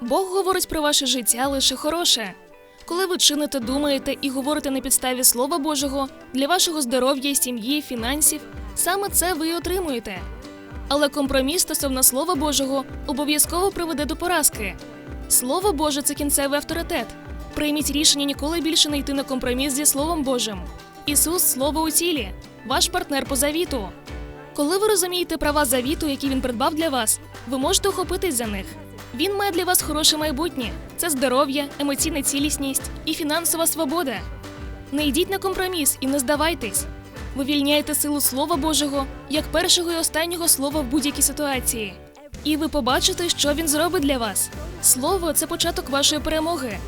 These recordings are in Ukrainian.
Бог говорить про ваше життя лише хороше. Коли ви чините, думаєте і говорите на підставі Слова Божого для вашого здоров'я, сім'ї, фінансів, саме це ви й отримуєте. Але компроміс стосовно Слова Божого обов'язково приведе до поразки. Слово Боже це кінцевий авторитет. Прийміть рішення ніколи більше не йти на компроміс зі Словом Божим. Ісус слово у тілі, ваш партнер по завіту. Коли ви розумієте права завіту, які він придбав для вас, ви можете охопитись за них. Він має для вас хороше майбутнє: це здоров'я, емоційна цілісність і фінансова свобода. Не йдіть на компроміс і не здавайтесь. Ви вільняєте силу Слова Божого як першого і останнього слова в будь-якій ситуації. І ви побачите, що він зробить для вас. Слово це початок вашої перемоги.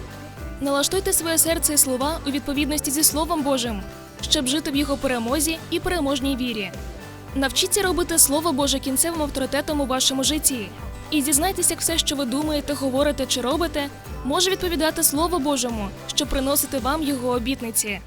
Налаштуйте своє серце і слова у відповідності зі Словом Божим, щоб жити в його перемозі і переможній вірі. Навчіться робити Слово Боже кінцевим авторитетом у вашому житті. І зізнайтеся, як все, що ви думаєте, говорите чи робите, може відповідати Слову Божому, що приносити вам його обітниці.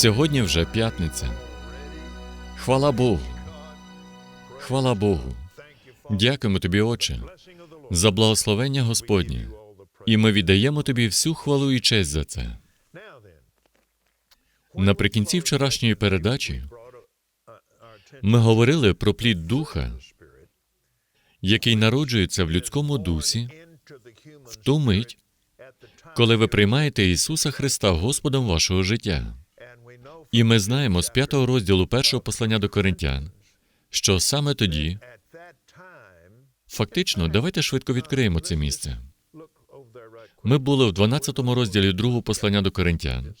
Сьогодні вже п'ятниця. Хвала Богу. Хвала Богу. Дякуємо тобі, Отче, за благословення Господнє. І ми віддаємо тобі всю хвалу і честь за це. Наприкінці вчорашньої передачі ми говорили про плід духа, який народжується в людському дусі в ту мить, коли ви приймаєте Ісуса Христа Господом вашого життя. І ми знаємо з п'ятого розділу першого послання до Коринтян, що саме тоді, фактично, давайте швидко відкриємо це місце. Ми були в 12 розділі другого послання до Коринтян,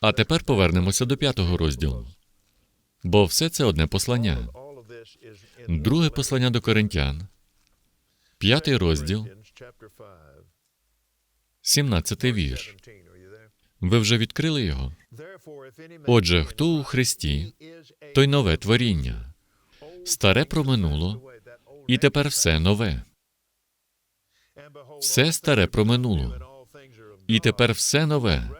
а тепер повернемося до п'ятого розділу. Бо все це одне послання. Друге послання до Коринтян, п'ятий розділ, 17 вірш. Ви вже відкрили його? Отже, хто у Христі, той нове творіння. Старе проминуло, і тепер все нове. Все старе проминуло, і тепер все нове.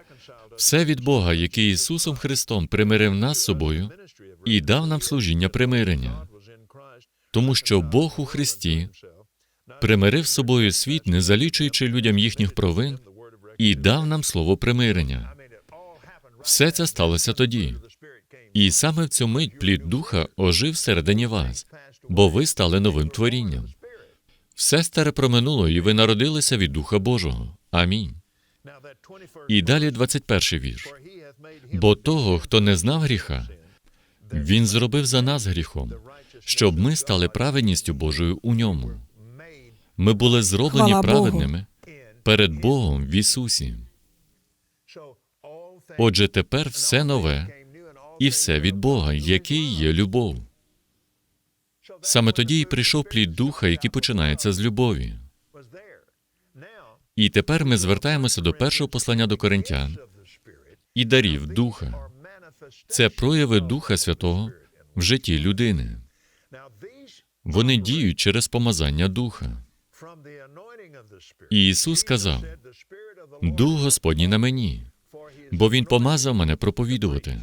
Все від Бога, який Ісусом Христом примирив нас з собою і дав нам служіння примирення. Тому що Бог у Христі примирив з собою світ, не залічуючи людям їхніх провин, і дав нам слово примирення. Все це сталося тоді. І саме в цю мить плід духа ожив всередині вас, бо ви стали новим творінням. Все старе проминуло, і ви народилися від Духа Божого. Амінь. І далі 21 вірш. Бо того, хто не знав гріха, він зробив за нас гріхом, щоб ми стали праведністю Божою у ньому. Ми були зроблені Хвала Богу. праведними перед Богом в Ісусі. Отже, тепер все нове і все від Бога, який є любов. Саме тоді і прийшов плід духа, який починається з любові. І тепер ми звертаємося до першого послання до коринтян і дарів духа. Це прояви Духа Святого в житті людини. Вони діють через помазання духа. І Ісус сказав: Дух Господній на мені, бо Він помазав мене проповідувати.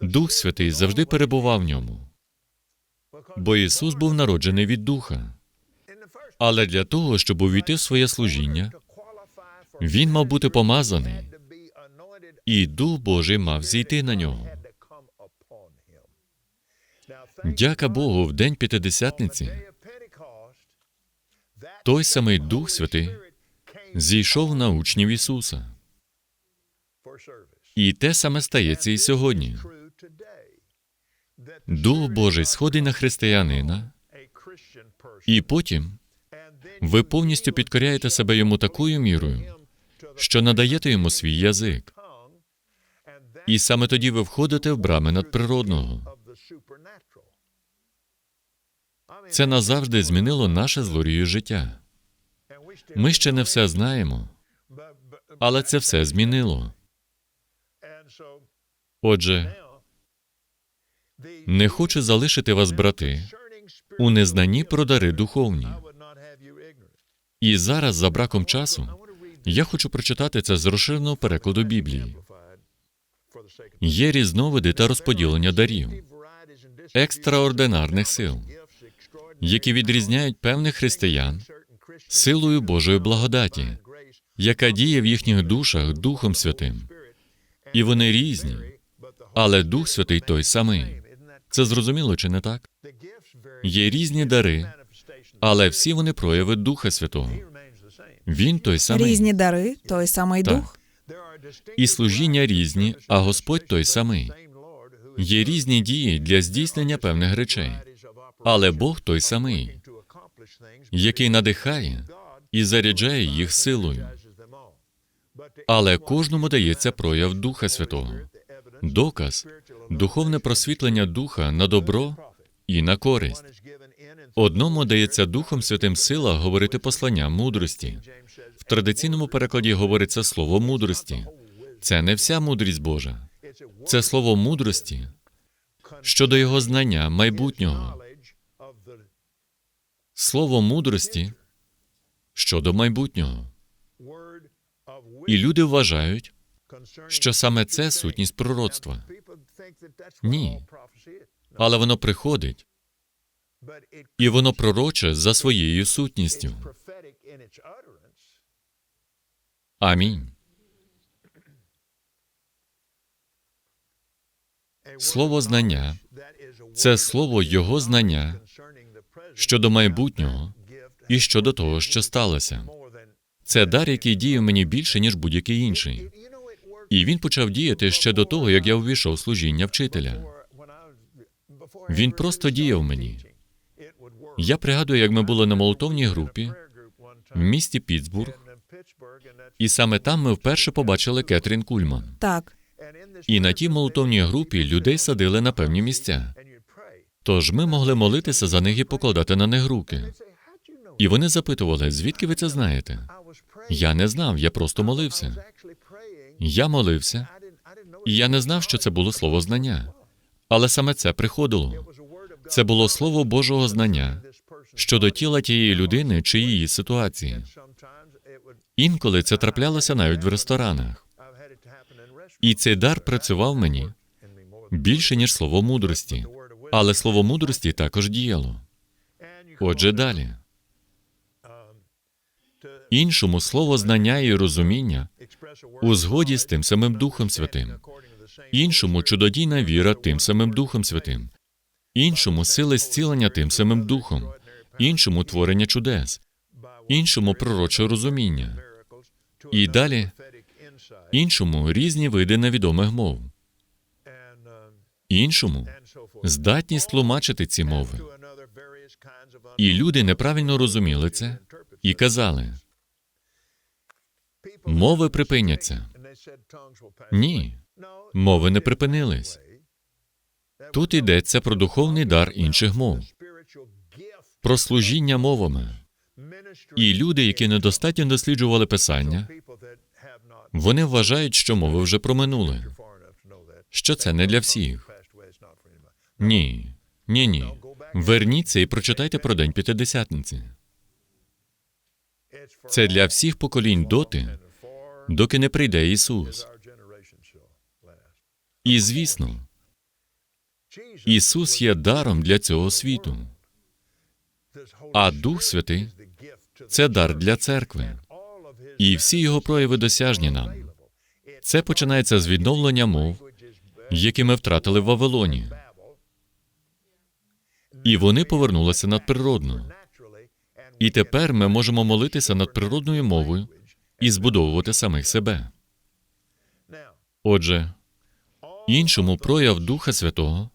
Дух Святий завжди перебував в ньому, бо Ісус був народжений від Духа. Але для того, щоб увійти в своє служіння, Він мав бути помазаний, і Дух Божий мав зійти на нього. Дяка Богу, в день П'ятидесятниці той самий Дух Святий зійшов на учнів Ісуса. І те саме стається і сьогодні. Дух Божий сходить на християнина, і потім ви повністю підкоряєте себе йому такою мірою, що надаєте йому свій язик. І саме тоді ви входите в брами надприродного. Це назавжди змінило наше злорію життя. Ми ще не все знаємо, але це все змінило. Отже, не хочу залишити вас, брати, у незнанні про дари духовні. І зараз, за браком часу, я хочу прочитати це з розширеного перекладу Біблії. Є різновиди та розподілення дарів, екстраординарних сил, які відрізняють певних християн силою Божої благодаті, яка діє в їхніх душах Духом Святим. І вони різні, але Дух Святий той самий. Це зрозуміло чи не так? Є різні дари, але всі вони прояви Духа Святого. Він той самий. Різні дари, той самий Так. дух. І служіння різні, а Господь той самий. Є різні дії для здійснення певних речей, але Бог той самий, який надихає і заряджає їх силою. Але кожному дається прояв Духа Святого. Доказ духовне просвітлення духа на добро і на користь. Одному дається Духом Святим сила говорити послання мудрості. В традиційному перекладі говориться слово мудрості. Це не вся мудрість Божа. Це слово мудрості щодо його знання майбутнього. Слово мудрості щодо майбутнього. І люди вважають, що саме це сутність пророцтва. Ні. Але воно приходить, і воно пророче за своєю сутністю. Амінь. Слово знання це слово Його знання щодо майбутнього і щодо того, що сталося. Це дар, який діє в мені більше, ніж будь-який інший. І він почав діяти ще до того, як я увійшов в служіння вчителя. Він просто діяв мені. Я пригадую, як ми були на молотовній групі в місті Пітсбург, і саме там ми вперше побачили Кетрін Кульман. Так, І на тій молотовній групі людей садили на певні місця. Тож ми могли молитися за них і покладати на них руки. І вони запитували, звідки ви це знаєте? Я не знав, я просто молився. Я молився, і я не знав, що це було слово знання. Але саме це приходило. Це було слово Божого знання щодо тіла тієї людини чи її ситуації. Інколи це траплялося навіть в ресторанах. І цей дар працював мені більше, ніж слово мудрості. Але слово мудрості також діяло. Отже, далі. Іншому слово знання і розуміння у згоді з тим самим Духом Святим. Іншому чудодійна віра тим самим Духом Святим. Іншому сили зцілення тим самим Духом. Іншому творення чудес. Іншому пророче розуміння. І далі іншому різні види невідомих мов. Іншому здатність тлумачити ці мови. І люди неправильно розуміли це і казали: мови припиняться. Ні, мови не припинились. Тут йдеться про духовний дар інших мов, про служіння мовами. І люди, які недостатньо досліджували писання, вони вважають, що мови вже проминули, що це не для всіх. Ні, ні, ні. Верніться і прочитайте про День П'ятидесятниці. Це для всіх поколінь доти, доки не прийде Ісус. І звісно, Ісус є даром для цього світу, а Дух Святий це дар для церкви. І всі його прояви досяжні нам. Це починається з відновлення мов, які ми втратили в Вавилоні. І вони повернулися надприродно. І тепер ми можемо молитися над природною мовою і збудовувати самих себе. Отже, іншому прояв Духа Святого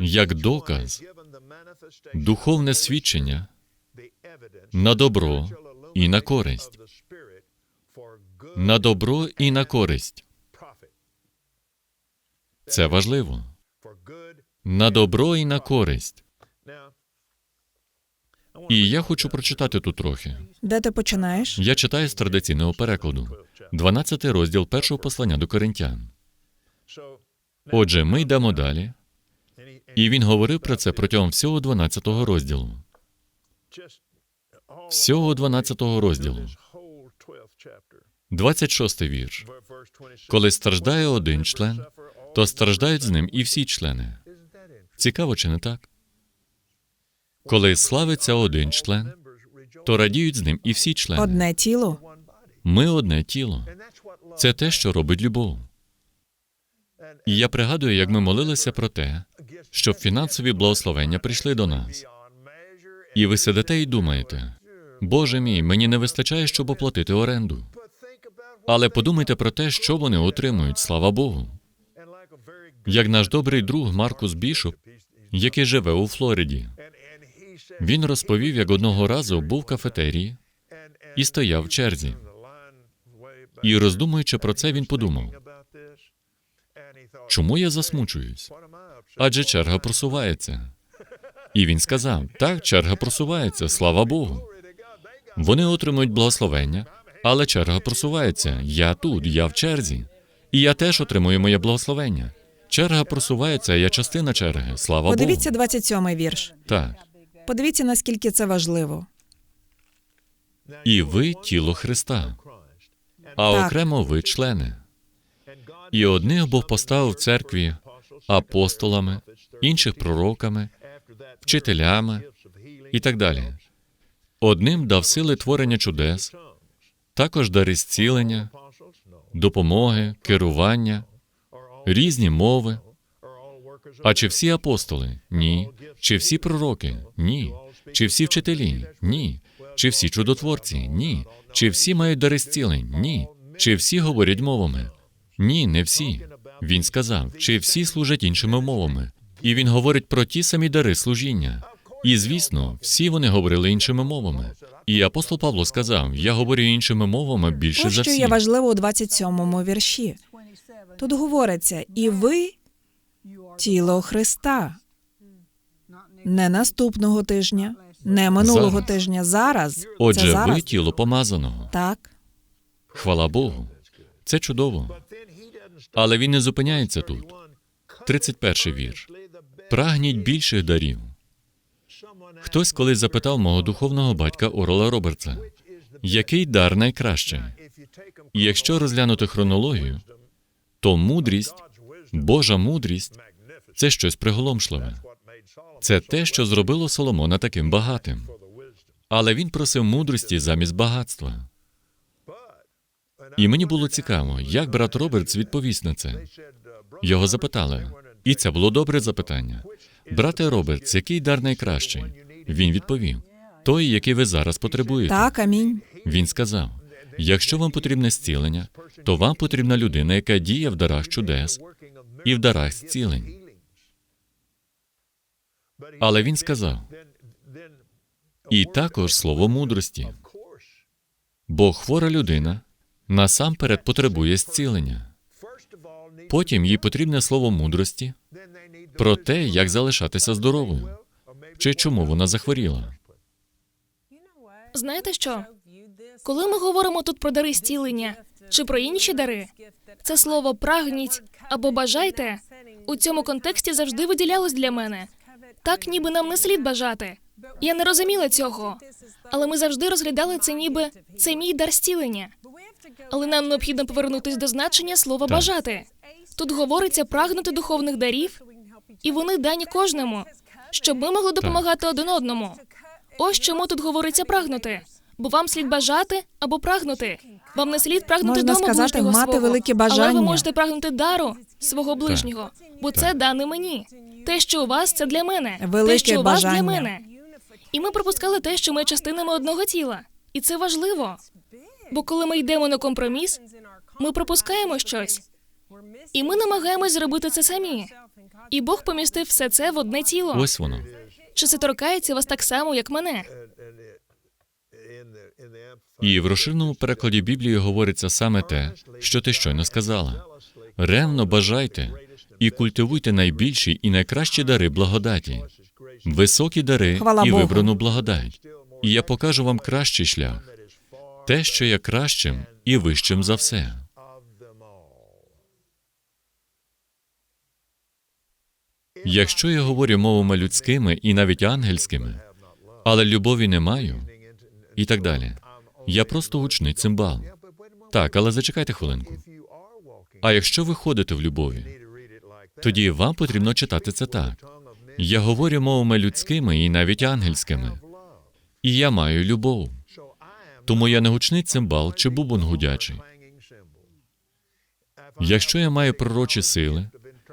як доказ, духовне свідчення на добро і на користь, на добро і на користь. Це важливо. На добро і на користь. І я хочу прочитати тут трохи. де ти починаєш? Я читаю з традиційного перекладу, 12 розділ першого послання до коринтян. Отже, ми йдемо далі, і він говорив про це протягом всього 12 розділу. Всього 12 розділу. 26 вірш. Коли страждає один член, то страждають з ним і всі члени. Цікаво, чи не так? Коли славиться один член, то радіють з ним і всі члени. Одне тіло. Ми одне тіло. Це те, що робить любов. І я пригадую, як ми молилися про те, щоб фінансові благословення прийшли до нас. І ви сидите і думаєте, Боже мій, мені не вистачає, щоб оплатити оренду. Але подумайте про те, що вони отримують, слава Богу. Як наш добрий друг Маркус Бішоп, який живе у Флориді, він розповів, як одного разу був в кафетерії і стояв в черзі. І роздумуючи про це, він подумав: чому я засмучуюсь? Адже черга просувається. І він сказав: так, черга просувається, слава Богу. Вони отримують благословення, але черга просувається. Я тут, я в черзі. І я теж отримую моє благословення. Черга просувається, я частина черги. Слава Подивіться Богу. 27-й вірш. Так. Подивіться, наскільки це важливо. І ви тіло Христа, а Так. окремо ви члени. І одних Бог поставив в церкві апостолами, інших пророками, вчителями і так далі. Одним дав сили творення чудес, також дари зцілення, допомоги, керування, різні мови. А чи всі апостоли? Ні. Чи всі пророки? Ні. Чи всі вчителі? Ні. Чи всі чудотворці? Ні. Чи всі мають дари зцілень? Ні. Чи всі говорять мовами? Ні, не всі. Він сказав, чи всі служать іншими мовами. І він говорить про ті самі дари служіння. І звісно, всі вони говорили іншими мовами. І апостол Павло сказав: Я говорю іншими мовами більше Ось за що є важливо у 27-му вірші. Тут говориться, і ви тіло Христа. Не наступного тижня, не минулого Зараз. тижня, зараз. це Отже, зараз. ви тіло помазаного. Так. Хвала Богу. Це чудово. Але він не зупиняється тут. 31 вірш. Прагніть більших дарів. Хтось колись запитав мого духовного батька Орола Робертса, який дар найкращий? І якщо розглянути хронологію, то мудрість, Божа мудрість це щось приголомшливе. Це те, що зробило Соломона таким багатим. Але він просив мудрості замість багатства. І мені було цікаво, як брат Робертс відповість на це. Його запитали, і це було добре запитання. Брате Робертс, який дар найкращий? Він відповів: той, який ви зараз потребуєте. Так, амінь. Він сказав: якщо вам потрібне зцілення, то вам потрібна людина, яка діє в дарах чудес і в дарах зцілень. Але він сказав, і також слово мудрості, бо хвора людина насамперед потребує зцілення. Потім їй потрібне слово мудрості про те, як залишатися здоровою, чи чому вона захворіла. Знаєте що? Коли ми говоримо тут про дари зцілення чи про інші дари, це слово прагніть або бажайте у цьому контексті завжди виділялось для мене. Так, ніби нам не слід бажати. Я не розуміла цього, але ми завжди розглядали це, ніби це мій дар зцілення. Але нам необхідно повернутися до значення слова Так. бажати. Тут говориться прагнути духовних дарів, і вони дані кожному, щоб ми могли допомагати один одному. Ось чому тут говориться прагнути. Бо вам слід бажати або прагнути. Вам не слід прагнути Можна дому сказати, ближнього мати свого, велике але бажання. ви можете прагнути дару свого ближнього, бо це дане мені. Те, що у вас, це для мене. Велике те, що у вас бажання. для мене. І ми пропускали те, що ми частинами одного тіла. І це важливо. Бо коли ми йдемо на компроміс, ми пропускаємо щось. І ми намагаємось зробити це самі. І Бог помістив все це в одне тіло. Ось воно. Чи це торкається вас так само, як мене? І в розширеному перекладі Біблії говориться саме те, що ти щойно сказала. Ревно бажайте і культивуйте найбільші і найкращі дари благодаті, високі дари Хвала і Богу. вибрану благодать. І я покажу вам кращий шлях, те, що є кращим і вищим за все. Якщо я говорю мовами людськими і навіть ангельськими, але любові не маю, і так далі. Я просто гучний цимбал. Так, але зачекайте хвилинку. А якщо ви ходите в любові, тоді вам потрібно читати це так. Я говорю мовами людськими і навіть ангельськими, і я маю любов. Тому я не гучний цимбал чи бубон гудячий. Якщо я маю пророчі сили,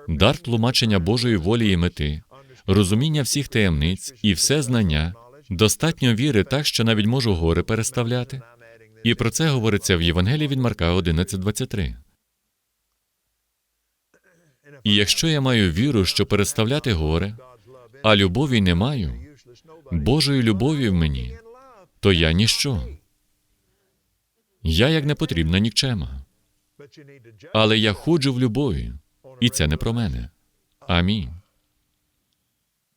дар тлумачення Божої волі і мети, розуміння всіх таємниць і все знання, достатньо віри так, що навіть можу гори переставляти. І про це говориться в Євангелії від Марка 11.23. І якщо я маю віру, що переставляти гори, а любові не маю, Божої любові в мені, то я ніщо. Я як непотрібна нікчема. Але я ходжу в любові, і це не про мене. Амінь.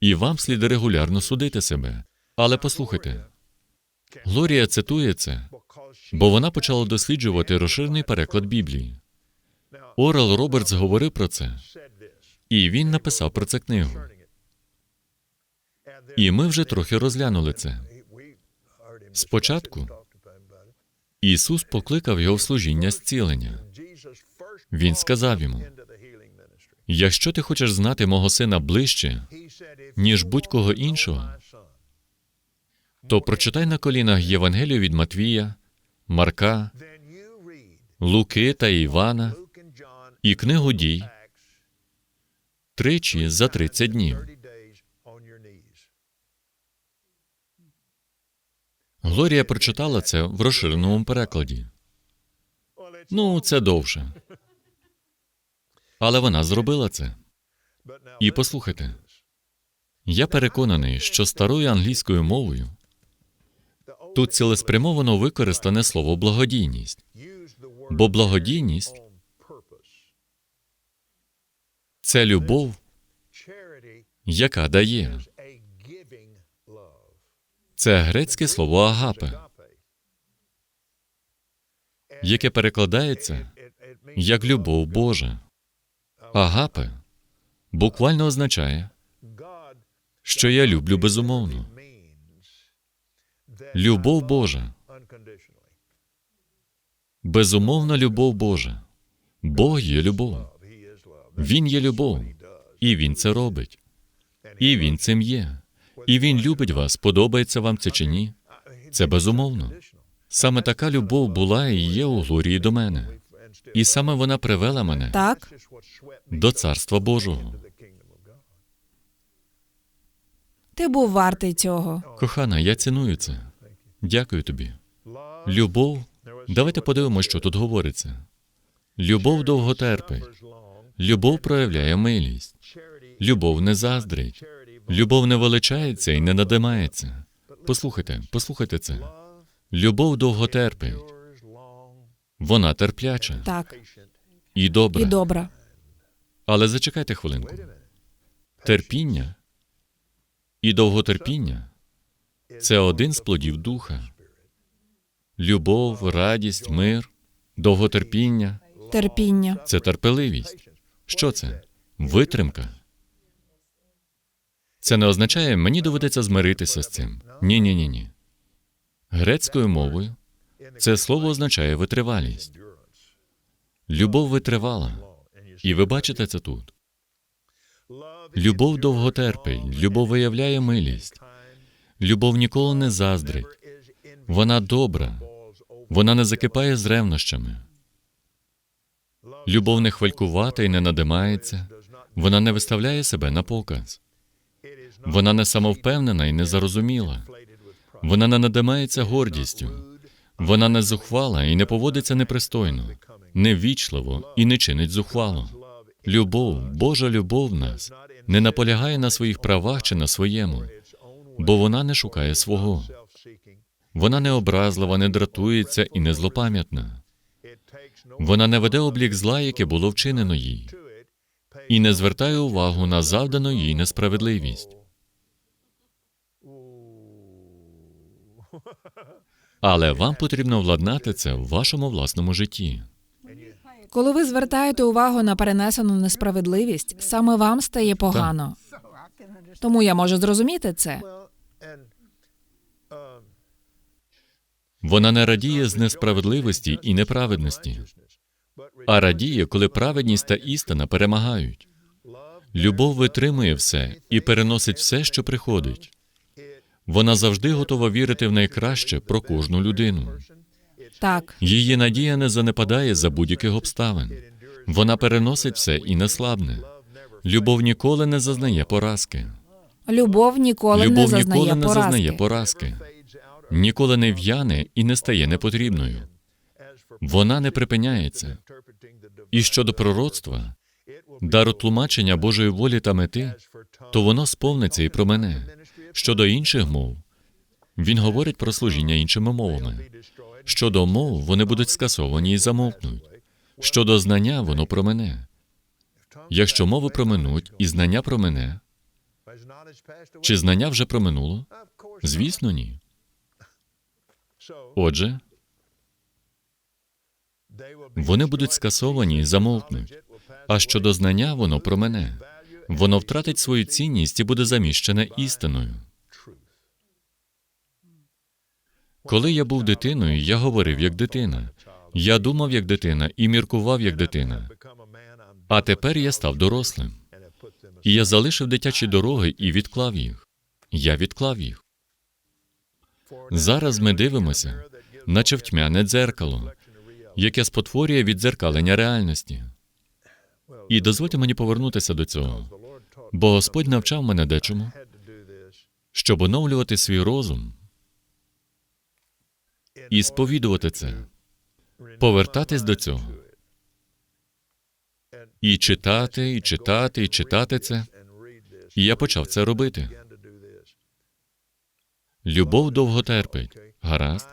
І вам слід регулярно судити себе. Але послухайте, Глорія цитує це, бо вона почала досліджувати розширений переклад Біблії. Орел Робертс говорив про це, і він написав про це книгу. І ми вже трохи розглянули це. Спочатку Ісус покликав його в служіння зцілення. Він сказав йому: Якщо ти хочеш знати мого сина ближче, ніж будь-кого іншого, то прочитай на колінах Євангелію від Матвія, Марка, Луки та Івана і книгу дій тричі за 30 днів. Глорія прочитала це в розширеному перекладі. Ну, це довше. Але вона зробила це. І послухайте, я переконаний, що старою англійською мовою тут цілеспрямовано використане слово благодійність, бо благодійність це любов, яка дає. Це грецьке слово агапе, яке перекладається як любов Божа. Агапе буквально означає, що я люблю безумовно. Любов Божа. Безумовна любов Божа. Бог є любов. Він є любов, і він це робить. І він цим є. І він любить вас, подобається вам це чи ні. Це безумовно. Саме така любов була і є у Глорії до мене. І саме вона привела мене Так, до Царства Божого. ти був вартий цього. Кохана, я ціную це. Дякую тобі. Любов. Давайте подивимося, що тут говориться. Любов довго терпить. Любов проявляє милість. Любов не заздрить. Любов не величається і не надимається. Послухайте, послухайте це. Любов довго терпить. Вона терпляча Так, і добра. і добра. Але зачекайте хвилинку. Терпіння і довготерпіння це один з плодів духа. Любов, радість, мир, довготерпіння Терпіння. це терпеливість. Що це? Витримка. Це не означає, мені доведеться змиритися з цим. Ні, ні, ні, ні. Грецькою мовою це слово означає витривалість. Любов витривала. І ви бачите це тут. Любов довго терпить, любов виявляє милість. Любов ніколи не заздрить. Вона добра. Вона не закипає з ревнощами. Любов не хвалькувата і не надимається. Вона не виставляє себе на показ. Вона не самовпевнена і не зарозуміла. Вона не надимається гордістю. Вона не зухвала і не поводиться непристойно, неввічливо і не чинить зухвало. Любов, Божа любов в нас не наполягає на своїх правах чи на своєму, бо вона не шукає свого. Вона не образлива, не дратується і не злопам'ятна. Вона не веде облік зла, яке було вчинено їй, і не звертає увагу на завдану їй несправедливість. Але вам потрібно владнати це в вашому власному житті. Коли ви звертаєте увагу на перенесену несправедливість, саме вам стає погано. Тому я можу зрозуміти це. Вона не радіє з несправедливості і неправедності, а радіє, коли праведність та істина перемагають. Любов витримує все і переносить все, що приходить. Вона завжди готова вірити в найкраще про кожну людину. Так, Її надія не занепадає за будь-яких обставин. Вона переносить все і не слабне. Любов ніколи не зазнає поразки. любов ніколи не зазнає ніколи не зазнає поразки. Ніколи не в'яне і не стає непотрібною. Вона не припиняється. І щодо пророцтва, дару тлумачення Божої волі та мети, то воно сповниться і про мене. Щодо інших мов, він говорить про служіння іншими мовами. Щодо мов, вони будуть скасовані і замовкнуть. Щодо знання, воно про мене. Якщо мови проминуть і знання про мене, чи знання вже проминуло? Звісно, ні. Отже, вони будуть скасовані і замовкнуть. А щодо знання, воно про мене. Воно втратить свою цінність і буде заміщене істиною. Коли я був дитиною, я говорив як дитина. Я думав як дитина і міркував як дитина. А тепер я став дорослим. І я залишив дитячі дороги і відклав їх. Я відклав їх. Зараз ми дивимося, наче в дзеркало, яке спотворює віддзеркалення реальності. І дозвольте мені повернутися до цього, бо Господь навчав мене дечому, щоб оновлювати свій розум і сповідувати це, повертатись до цього, і читати, і читати, і читати це. І я почав це робити. Любов довго терпить. Гаразд.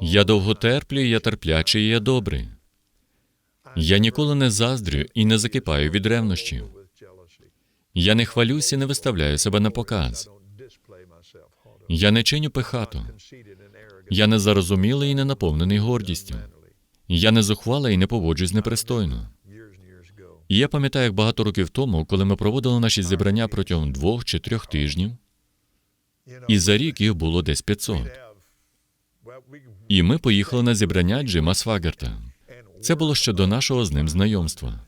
Я довго терплю, я терплячий, я добрий. Я ніколи не заздрю і не закипаю від ревнощів. Я не хвалюсь і не виставляю себе на показ. Я не чиню пихато. Я не зарозумілий і не наповнений гордістю. Я не зухвала і не поводжусь непристойно. І я пам'ятаю, як багато років тому, коли ми проводили наші зібрання протягом двох чи трьох тижнів, і за рік їх було десь 500. І ми поїхали на зібрання Джима Свагерта. Це було ще до нашого з ним знайомства.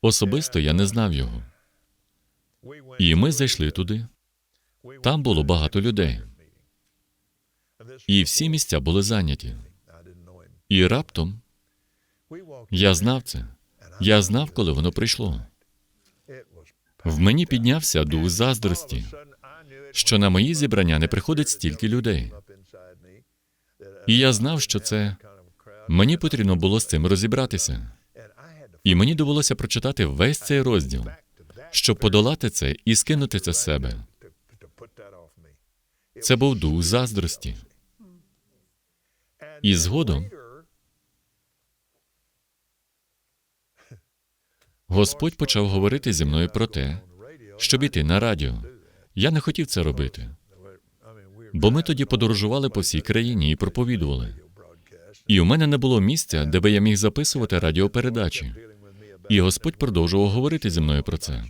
Особисто я не знав його. І ми зайшли туди. Там було багато людей. І всі місця були зайняті. І раптом я знав це. Я знав, коли воно прийшло. В мені піднявся дух заздрості, що на мої зібрання не приходить стільки людей. І я знав, що це мені потрібно було з цим розібратися. І мені довелося прочитати весь цей розділ, щоб подолати це і скинути це з себе. Це був дух заздрості. І згодом Господь почав говорити зі мною про те, щоб іти на радіо. Я не хотів це робити, бо ми тоді подорожували по всій країні і проповідували. І у мене не було місця, де би я міг записувати радіопередачі. І Господь продовжував говорити зі мною про це.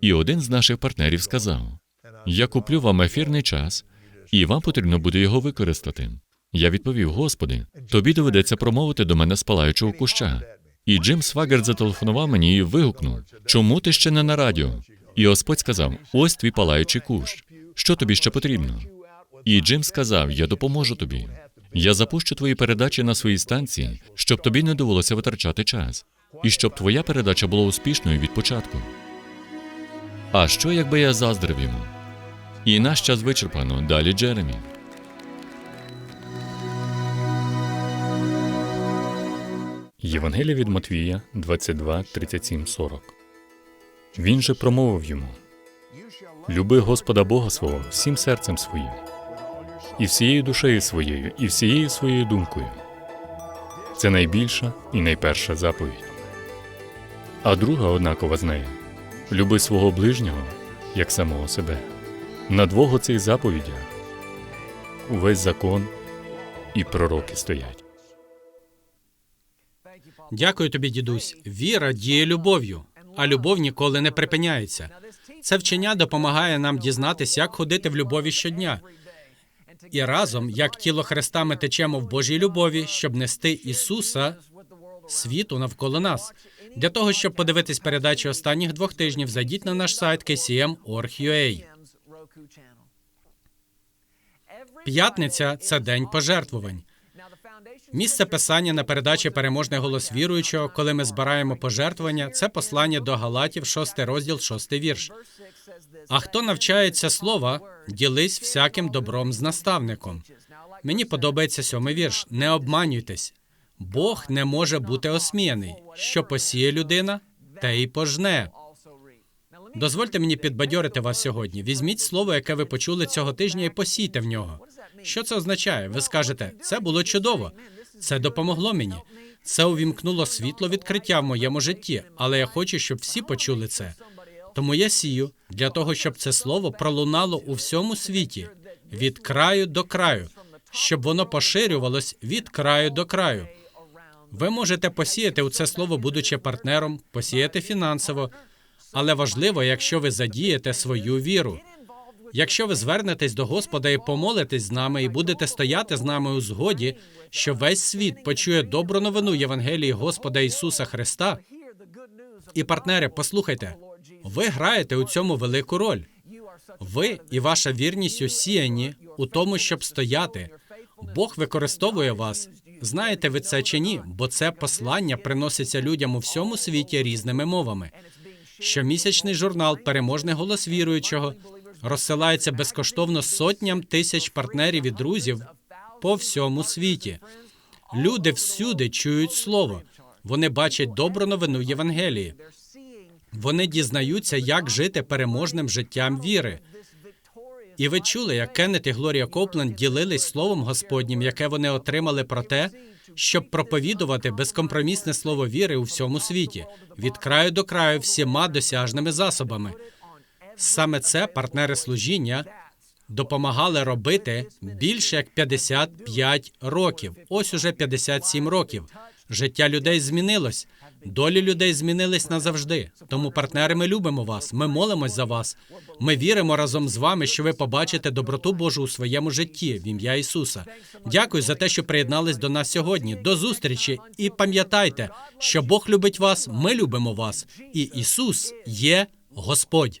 І один з наших партнерів сказав: Я куплю вам ефірний час, і вам потрібно буде його використати. Я відповів: Господи, тобі доведеться промовити до мене з палаючого куща. І Джим Свагерт зателефонував мені і вигукнув: Чому ти ще не на радіо? І Господь сказав: Ось твій палаючий кущ. Що тобі ще потрібно? І Джим сказав: Я допоможу тобі. Я запущу твої передачі на своїй станції, щоб тобі не довелося витрачати час, і щоб твоя передача була успішною від початку. А що, якби я заздрив йому? І наш час вичерпано. Далі Джеремі. Євангелія від Матвія 22, 37, 40. Він же промовив йому: Люби Господа Бога свого всім серцем своїм, і всією душею своєю, і всією своєю думкою. Це найбільша і найперша заповідь. А друга однакова з нею люби свого ближнього як самого себе. На двох оцих заповідях увесь закон і пророки стоять. Дякую тобі, дідусь. Віра діє любов'ю, а любов ніколи не припиняється. Це вчення допомагає нам дізнатися, як ходити в любові щодня. І разом, як тіло Христа, ми течемо в Божій любові, щоб нести Ісуса світу навколо нас. Для того, щоб подивитись передачі останніх двох тижнів, зайдіть на наш сайт kcm.org.ua. П'ятниця це день пожертвувань. Місце писання на передачі Переможний голос віруючого, коли ми збираємо пожертвування, це послання до Галатів, 6 розділ, 6 вірш. А хто навчається слова, ділись всяким добром з наставником. Мені подобається сьомий вірш. Не обманюйтесь. Бог не може бути осміяний. Що посіє людина, те й пожне. Дозвольте мені підбадьорити вас сьогодні. Візьміть слово, яке ви почули цього тижня, і посійте в нього. Що це означає? Ви скажете, це було чудово, це допомогло мені. Це увімкнуло світло відкриття в моєму житті, але я хочу, щоб всі почули це. Тому я сію для того, щоб це слово пролунало у всьому світі від краю до краю, щоб воно поширювалось від краю до краю. Ви можете посіяти у це слово, будучи партнером, посіяти фінансово, але важливо, якщо ви задієте свою віру. Якщо ви звернетесь до Господа і помолитесь з нами, і будете стояти з нами у згоді, що весь світ почує добру новину Євангелії Господа Ісуса Христа. І партнери, послухайте, ви граєте у цьому велику роль. Ви і ваша вірність усіяні у тому, щоб стояти. Бог використовує вас. Знаєте ви це чи ні? Бо це послання приноситься людям у всьому світі різними мовами. Щомісячний журнал Переможний голос віруючого розсилається безкоштовно сотням тисяч партнерів і друзів по всьому світі. Люди всюди чують слово. Вони бачать добру новину Євангелії. Вони дізнаються, як жити переможним життям віри. І ви чули, як Кеннет і Глорія Копленд ділились словом Господнім, яке вони отримали про те, щоб проповідувати безкомпромісне слово віри у всьому світі, від краю до краю, всіма досяжними засобами. Саме це партнери служіння допомагали робити більше як 55 років. Ось уже 57 років. Життя людей змінилось. Долі людей змінились назавжди. Тому, партнери, ми любимо вас. Ми молимось за вас. Ми віримо разом з вами, що ви побачите доброту Божу у своєму житті в ім'я Ісуса. Дякую за те, що приєднались до нас сьогодні. До зустрічі і пам'ятайте, що Бог любить вас, ми любимо вас, і Ісус є Господь.